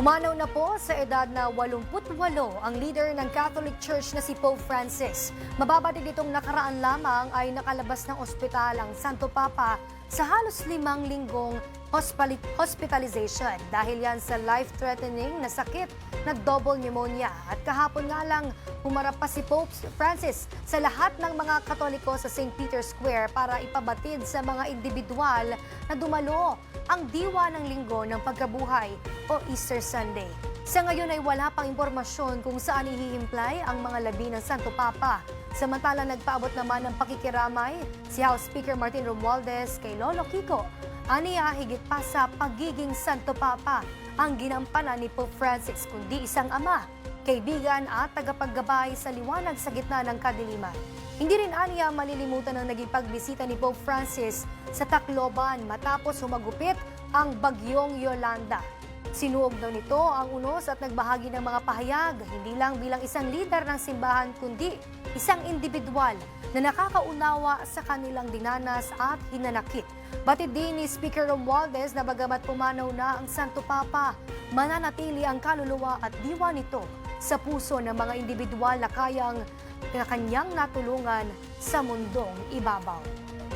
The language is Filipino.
Pumanaw na po sa edad na 88 ang leader ng Catholic Church na si Pope Francis. Mababatid itong nakaraan lamang ay nakalabas ng ospital ang Santo Papa sa halos limang linggong hospitalization dahil yan sa life-threatening na sakit na double pneumonia. At kahapon nga lang humarap pa si Pope Francis sa lahat ng mga katoliko sa St. Peter's Square para ipabatid sa mga individual na dumalo ang diwa ng linggo ng pagkabuhay o Easter Sunday. Sa ngayon ay wala pang impormasyon kung saan ihihimplay ang mga labi ng Santo Papa. Samantala nagpaabot naman ng pakikiramay si House Speaker Martin Romualdez kay Lolo Kiko. Aniya higit pa sa pagiging Santo Papa ang ginampanan ni Pope Francis kundi isang ama, kaibigan at tagapaggabay sa liwanag sa gitna ng kadiliman. Hindi rin aniya malilimutan ang naging pagbisita ni Pope Francis sa Tacloban matapos humagupit ang bagyong Yolanda. Sinuog daw nito ang unos at nagbahagi ng mga pahayag, hindi lang bilang isang leader ng simbahan kundi isang individual na nakakaunawa sa kanilang dinanas at hinanakit. Batid din ni Speaker Romualdez na bagamat pumanaw na ang Santo Papa, mananatili ang kaluluwa at diwa nito sa puso ng mga individual na kayang na kanyang natulungan sa mundong ibabaw.